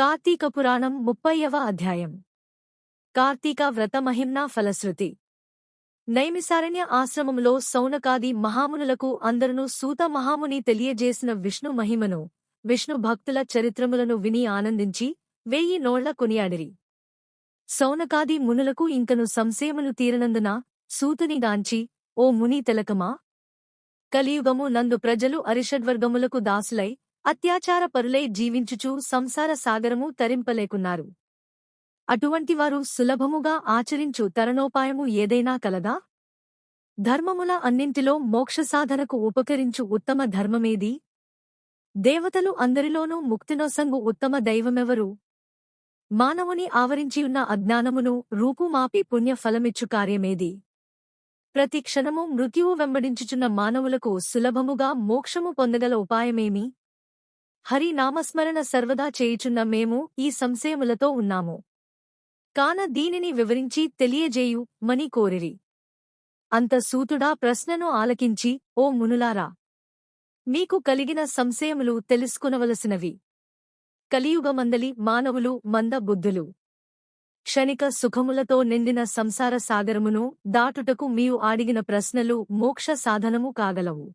కార్తీక పురాణం ముప్పైవ అధ్యాయం. కార్తీక వ్రత మహిమ్నా ఫలశ్రుతి. నైమిసారణ్య ఆశ్రమంలో సౌనకాది మహామునులకు అందరూ సూత మహాముని తెలియజేసిన విష్ణు మహిమను విష్ణు భక్తుల చరిత్రములను విని ఆనందించి వెయ్యి నోళ్ళ కొనియాడిరి. సౌనకాది మునులకు ఇంకను సంశయములు తీరనందున సూతునిగాంచి ఓ ముని తెలకమా? కలియుగము నందు ప్రజలు అరిషడ్వర్గములకు దాసులై అత్యాచార పరులై జీవించుచూ సంసార సాగరము తరింపలేకున్నారు. అటువంటివారు సులభముగా ఆచరించు తరణోపాయము ఏదైనా కలదా? ధర్మముల అన్నింటిలో మోక్షసాధనకు ఉపకరించు ఉత్తమ ధర్మమేది? దేవతలు అందరిలోనూ ముక్తినొసంగు ఉత్తమ దైవమెవరు? మానవుని ఆవరించియున్న అజ్ఞానమును రూపుమాపి పుణ్యఫలమిచ్చు కార్యమేది? ప్రతి క్షణము మృత్యువు వెంబడించుచున్న మానవులకు సులభముగా మోక్షము పొందగల ఉపాయమేమి? హరి నామస్మరణ సర్వదా చేయుచున్న మేము ఈ సంశయములతో ఉన్నాము. కాన దీనిని వివరించి తెలియజేయు మని కోరిరి. అంత సూతుడా ప్రశ్నను ఆలకించి ఓ మునులారా! మీకు కలిగిన సంశయములు తెలుసుకునవలసినవి. కలియుగమందలి మానవులు మంద బుద్ధులు. క్షణిక సుఖములతో నిండిన సంసార సాగరమును దాటుటకు మీవు ఆడిగిన ప్రశ్నలు మోక్ష సాధనము కాగలవు.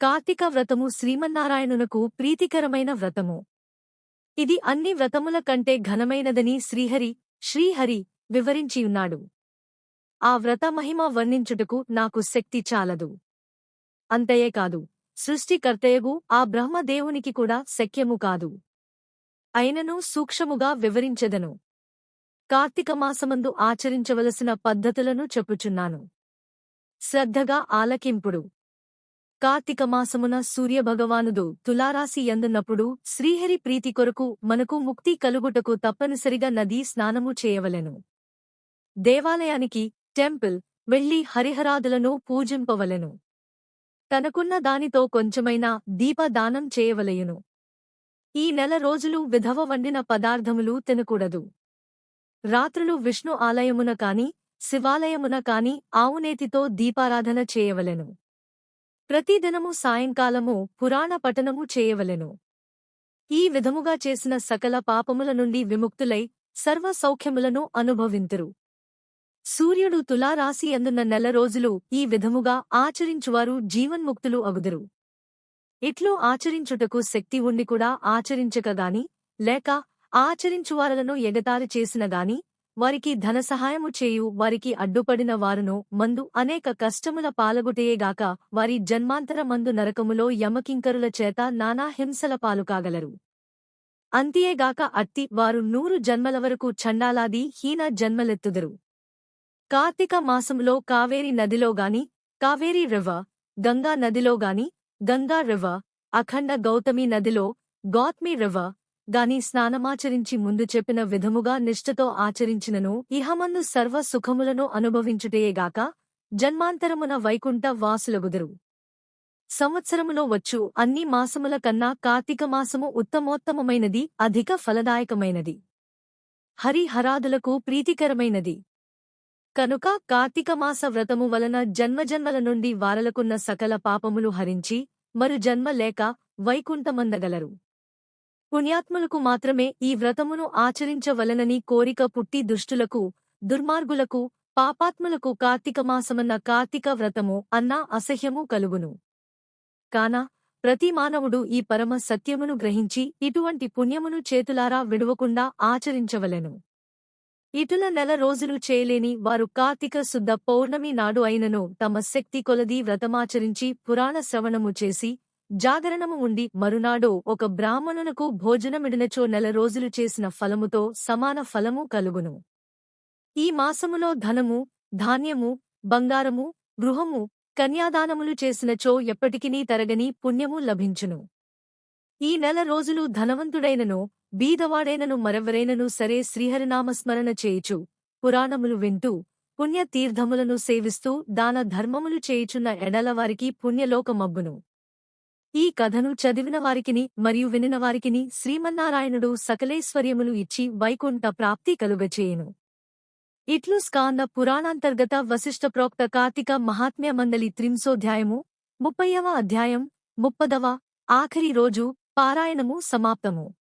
కార్తీక వ్రతము శ్రీమన్నారాయణునకు ప్రీతికరమైన వ్రతము. ఇది అన్ని వ్రతముల కంటే ఘనమైనదని శ్రీహరి శ్రీహరి వివరించియున్నాడు ఆ వ్రత మహిమ వర్ణించుటకు నాకు శక్తి చాలదు. అంతయే కాదు సృష్టికర్తయగు ఆ బ్రహ్మదేవునికి కూడా శక్యము కాదు. అయినను సూక్ష్మముగా వివరించెదను. కార్తీకమాసమందు ఆచరించవలసిన పద్ధతులను చెప్పుచున్నాను. శ్రద్ధగా ఆలకింపుడు. కార్తీక మాసమున సూర్యభగవానుడు తులారాశి ఎందున్నప్పుడు శ్రీహరి ప్రీతి కొరకు మనకు ముక్తి కలుగుటకు తప్పనిసరిగా నదీ స్నానము చేయవలెను. దేవాలయానికి టెంపుల్ వెళ్ళి హరిహరాదులను పూజింపవలెను. తనకున్న దానితో కొంచెమైనా దీపదానం చేయవలయును ఈ నెల రోజులు విధవ వండిన పదార్థములు తినకూడదు. రాత్రులు విష్ణు ఆలయమున కాని శివాలయమున కాని ఆవునేతితో దీపారాధన చేయవలెను. ప్రతిదినము సాయంకాలము పురాణ పఠనము చేయవలెను. ఈ విధముగా చేసిన సకల పాపముల నుండి విముక్తులై సర్వ సౌఖ్యములను అనుభవింతురు. సూర్యుడు తులారాశి అందున్న నెల రోజులు ఈ విధముగా ఆచరించువారు జీవన్ముక్తులు అగుదురు. ఇట్లు ఆచరించుటకు శక్తి ఉండి కూడా ఆచరించకగాని లేక ఆచరించువారలను ఎగతారి చేసినగాని వారికి ధన సహాయము చేయు వారికి అడ్డుపడిన వారును మందు అనేక కష్టముల పాలగుటయేగాక వారి జన్మాంతర మందు నరకములో యమకింకరుల చేత నానా హింసల పాలుకాగలరు. అంతియేగాక అత్తి వారు నూరు జన్మల వరకు చండాలాది హీన జన్మలెత్తుదరు. కార్తీక మాసములో కావేరి నదిలోగాని కావేరి రివ గంగా నదిలోగాని గంగా రివ అఖండ గౌతమి నదిలో గౌత్మి రివ గాని స్నానమాచరించి ముందు చెప్పిన విధముగా నిష్ఠతో ఆచరించినను ఇహమందు సర్వ సుఖములను అనుభవించుటయేగాక జన్మాంతరమున వైకుంఠ వాసులగుదురు. సంవత్సరములో వచ్చు అన్ని మాసముల కన్నా కార్తీక మాసము ఉత్తమోత్తమమైనది అధిక ఫలదాయకమైనది. హరిహరాదులకు ప్రీతికరమైనది. కనుక కార్తీక మాస వ్రతము వలన జన్మజన్మల నుండి వారలకున్న సకల పాపములు హరించి మరు జన్మ లేక వైకుంఠమందగలరు. పుణ్యాత్ములకు మాత్రమే ఈ వ్రతమును ఆచరించవలనని కోరిక పుట్టి దుష్టులకు దుర్మార్గులకు పాపాత్ములకు కార్తీకమాసమన్న కార్తీక వ్రతము అన్నా అసహ్యము కలుగును. కాన ప్రతి మానవుడు ఈ పరమ సత్యమును గ్రహించి ఇటువంటి పుణ్యమును చేతులారా విడువకుండా ఆచరించవలెను. ఇటుల నెల రోజులు చేయలేని వారు కార్తీక శుద్ధ పౌర్ణమి నాడు అయినను తమ శక్తి కొలది వ్రతమాచరించి పురాణ శ్రవణము చేసి జాగరణము ఉండి మరునాడు ఒక బ్రాహ్మణునకు భోజనమిడినచో నెల రోజులు చేసిన ఫలముతో సమాన ఫలము కలుగును. ఈ మాసములో ధనము ధాన్యము బంగారము గృహము కన్యాదానములు చేసినచో ఎప్పటికినీ తరగని పుణ్యము లభించును. ఈ నెల రోజులు ధనవంతుడైనను బీదవాడైనను మరెవరైనను సరే శ్రీహరినామస్మరణ చేయుచు పురాణములు వింటూ పుణ్యతీర్థములను సేవిస్తూ దాన ధర్మములు చేయుచున్న ఎడలవారికి పుణ్యలోకమబ్బును. ఈ కథను చదివిన వారికిని మరియు వినిన వారికిని శ్రీమన్నారాయణుడు సకలేశ్వర్యములు ఇచ్చి వైకుంఠ ప్రాప్తి కలుగచేయును. ఇట్లు స్కాంద పురాణాంతర్గత వశిష్ఠ ప్రోక్త కార్తీక మహాత్మ్య మండలి త్రింశోధ్యాయము ముప్పైవ అధ్యాయం ముప్పదవ ఆఖరి రోజు పారాయణము సమాప్తము.